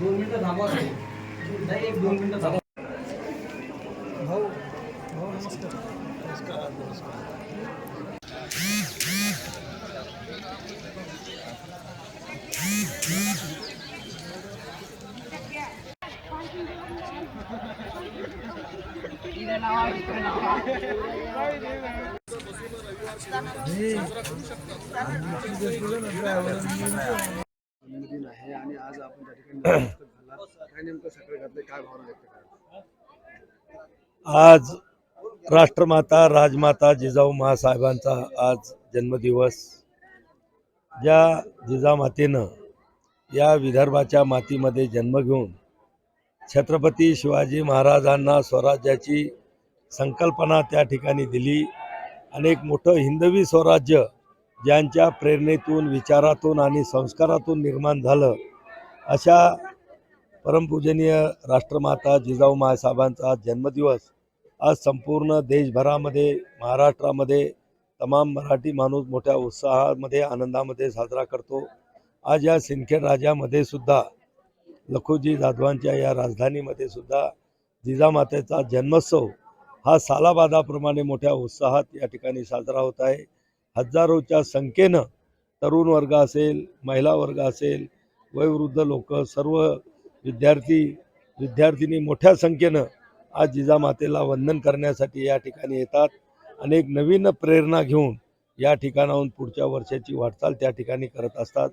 दोन मिनिटं थांबवा नाही एक दोन मिनिटं थांबवा भाऊ भाऊ नमस्कार. इकडे लावा जन्मदिन आहे आणि आज आपण त्या ठिकाणी उपस्थित झालात. काय नेमकं सगळं घातलं काय भावना व्यक्त आज राष्ट्रमाता राजमाता जिजाऊ महासाहेबांचा आज जन्मदिवस ज्या जिजामातेनं या विदर्भाच्या मातीमध्ये जन्म घेऊन छत्रपती शिवाजी महाराजांना स्वराज्याची संकल्पना त्या ठिकाणी दिली. अनेक मोठं हिंदवी स्वराज्य ज्यांच्या प्रेरणेतून विचारातून आणि संस्कारातून निर्माण झालं. अशा परमपूजनीय राष्ट्रमाता जिजाऊ मायसाहेबांचा जन्मदिवस आज संपूर्ण देशभरामध्ये महाराष्ट्रामध्ये तमाम मराठी माणूस मोठ्या उत्साहामध्ये आनंदामध्ये साजरा करतो. आज या सिंदखेड राजामध्ये सुद्धा लखोजी जाधवांच्या या राजधानीमध्ये सुद्धा जिजामातेचा जन्मोत्सव हा सालाबादाप्रमाणे मोठ्या उत्साहात या ठिकाणी साजरा होत आहे. हजारोच्या संख्येनं तरुण वर्ग असेल महिला वर्ग असेल वयोवृद्ध लोक सर्व विद्यार्थी विद्यार्थिनी मोठ्या संख्येनं आज जिजामातेला वंदन करण्यासाठी या ठिकाणी येतात. अनेक नवीन प्रेरणा घेऊन या ठिकाणाहून पुढच्या वर्षाची वाटचाल त्या ठिकाणी करत असतात.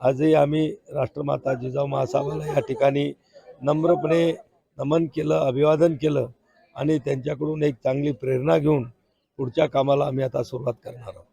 आजही आम्ही राष्ट्रमाता जिजाऊ महासाहेबाला या ठिकाणी नम्रपणे नमन केलं अभिवादन केलं आणि त्यांच्याकडून एक चांगली प्रेरणा घेऊन पुढच्या कामाला आम्ही आता सुरुवात करणार आहोत.